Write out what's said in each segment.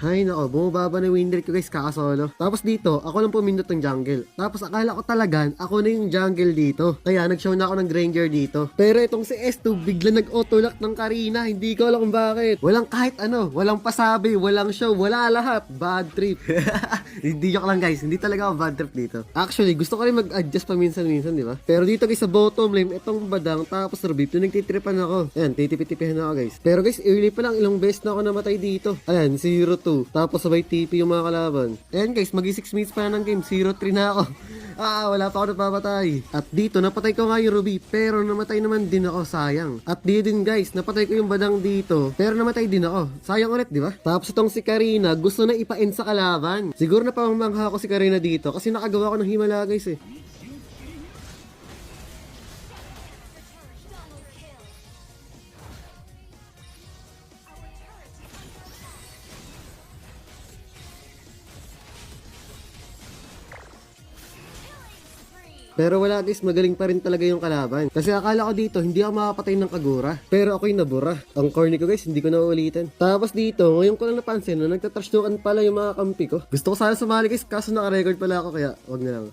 Hay nako, bumababa na win rate ko guys kakasolo. Tapos dito, ako lang pumindot ng jungle. Tapos akala ko talagan, ako na yung jungle dito. Kaya nag-show na ako ng Granger dito. Pero itong si S2, bigla nag-autolock ng Karina. Hindi ko alam kung bakit. Walang kahit ano, walang pasabi, walang show, wala lahat. Bad trip. hindi joke lang guys, hindi talaga ako bad trip dito. Actually, gusto ko rin mag-adjust paminsan-minsan, di ba? Pero dito guys sa bottom lane, itong badang tapos revip, yung nagtitripan ako. Ayan, titipitipihan ako guys. Pero guys, early pa lang, ilang beses na ako namatay dito. Ayan, 0-2. Tapos sabay TP yung mga kalaban. Ayan guys, magi 6 minutes pa na ng game, 0-3 na ako. Ah, wala pa ako napapatay. At dito, napatay ko nga yung Ruby, pero namatay naman din ako, sayang. At di din guys, napatay ko yung badang dito, pero namatay din ako. Sayang ulit, di ba? Tapos itong si Karina, gusto na ipa-end sa kalaban. Siguro na pamamangha ko si Karina dito, kasi nakagawa ko ng himala guys eh. Pero wala guys, magaling pa rin talaga yung kalaban. Kasi akala ko dito, hindi ako makapatay ng kagura. Pero ako'y nabura. Ang corny ko guys, hindi ko na uulitin. Tapos dito, ngayon ko lang napansin na nagtatrashdukan pala yung mga kampi ko. Gusto ko sana sumali guys, kaso naka-record pala ako kaya wag na lang.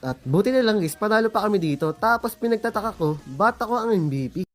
At buti na lang guys, panalo pa kami dito. Tapos pinagtataka ko, ba't ako ang MVP?